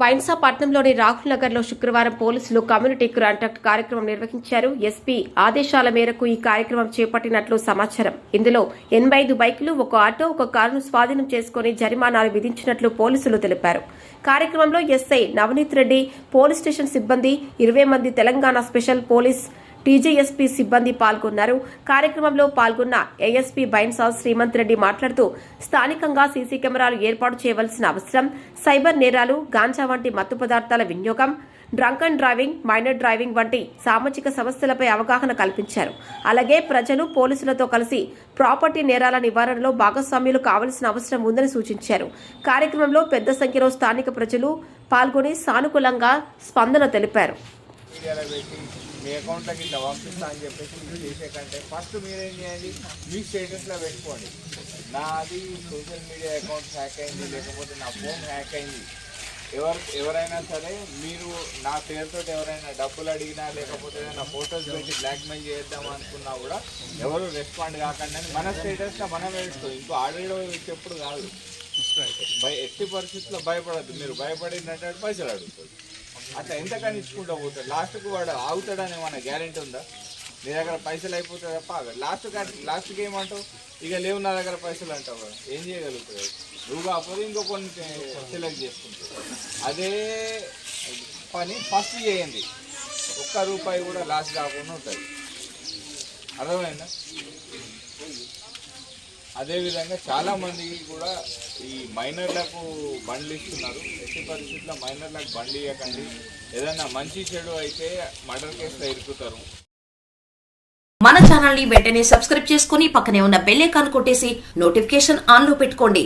బైన్సా పట్నంలోని రాహుల్ నగర్లో శుక్రవారం పోలీసులు కమ్యూనిటీ కాంటాక్ట్ కార్యక్రమం నిర్వహించారు. ఎస్పీ ఆదేశాల మేరకు ఈ కార్యక్రమం చేపట్టినట్లు సమాచారం. ఇందులో ఎనభై ఐదు బైకులు ఒక ఆటో ఒక కారును స్వాధీనం చేసుకుని జరిమానాలు విధించినట్లు పోలీసులు తెలిపారు. కార్యక్రమంలో SI Navneet Reddy police station సిబ్బంది ఇరవై మంది తెలంగాణ స్పెషల్ పోలీస్ టీజేఎస్పీ సిబ్బంది పాల్గొన్నారు. కార్యక్రమంలో పాల్గొన్న ఏఎస్పీ బైన్సాల్ శ్రీమంత్ రెడ్డి మాట్లాడుతూ స్థానికంగా సీసీ కెమెరాలు ఏర్పాటు చేయవలసిన అవసరం సైబర్ నేరాలు గాంజా వంటి మత్తు పదార్థాల వినియోగం drunk and driving minor driving వంటి సామాజిక సమస్యలపై అవగాహన కల్పించారు. అలాగే ప్రజలు పోలీసులతో కలిసి ప్రాపర్టీ నేరాల నివారణలో భాగస్వామ్యులు కావలసిన అవసరం ఉందని సూచించారు. కార్యక్రమంలో పెద్ద సంఖ్యలో స్థానిక ప్రజలు పాల్గొని సానుకూలంగా స్పందన తెలిపారు. మీ అకౌంట్లోకి ఇట్లా పంపిస్తా అని చెప్పేసి మీరు చేసే కంటే ఫస్ట్ మీరేం చేయండి? మీ స్టేటస్లో పెట్టుకోండి. నాది సోషల్ మీడియా అకౌంట్ హ్యాక్ అయింది లేకపోతే నా ఫోన్ హ్యాక్ అయింది. ఎవరు ఎవరైనా సరే మీరు నా పేరుతో ఎవరైనా డబ్బులు అడిగినా లేకపోతే ఏదైనా ఫొటోస్ పెట్టి బ్లాక్మెయిల్ చేద్దాం అనుకున్నా కూడా ఎవరు రెస్పాండ్ కాకండి అని మన స్టేటస్లో మనం వేసుకో ఇంకో ఆడియో చెప్పుడు కాదు. భయ ఎట్టి పరిస్థితుల్లో భయపడద్దు. మీరు భయపడిందంటే పైసలు అడుగుతుంది అట్లా ఎంతకని ఇచ్చుకుంటూ పోతాడు? లాస్ట్కి వాడు ఆగుతాడని ఏమన్నా గ్యారెంటీ ఉందా? నీ దగ్గర పైసలు అయిపోతాయి తప్ప లాస్ట్ లాస్ట్కి ఏమంటావు ఇక లేవు నా దగ్గర పైసలు అంటావు ఏం చేయగలుగుతావు? నువ్వు కాకపోతే ఇంకో కొన్ని సెలెక్ట్ చేసుకుంటావు. అదే పని ఫస్ట్ చేయండి. ఒక్క రూపాయి కూడా లాస్ కాకుండా ఉంటుంది అర్థమైందా? అదేవిధంగా చాలామంది కూడా ఈ మైనర్లకు బండ్లు ఇస్తున్నారు. ఎట్టి పరిస్థితుల్లో మైనర్లకు బండ్లు ఇవ్వకండి ఏదైనా మంచి చెడు అయితే మర్డర్ కేసులో ఇరుకుతారు మన ఛానల్ని వెంటనే సబ్స్క్రైబ్ చేసుకుని పక్కనే ఉన్న బెల్ ఐకాన్ కొట్టేసి నోటిఫికేషన్ ఆన్లో పెట్టుకోండి.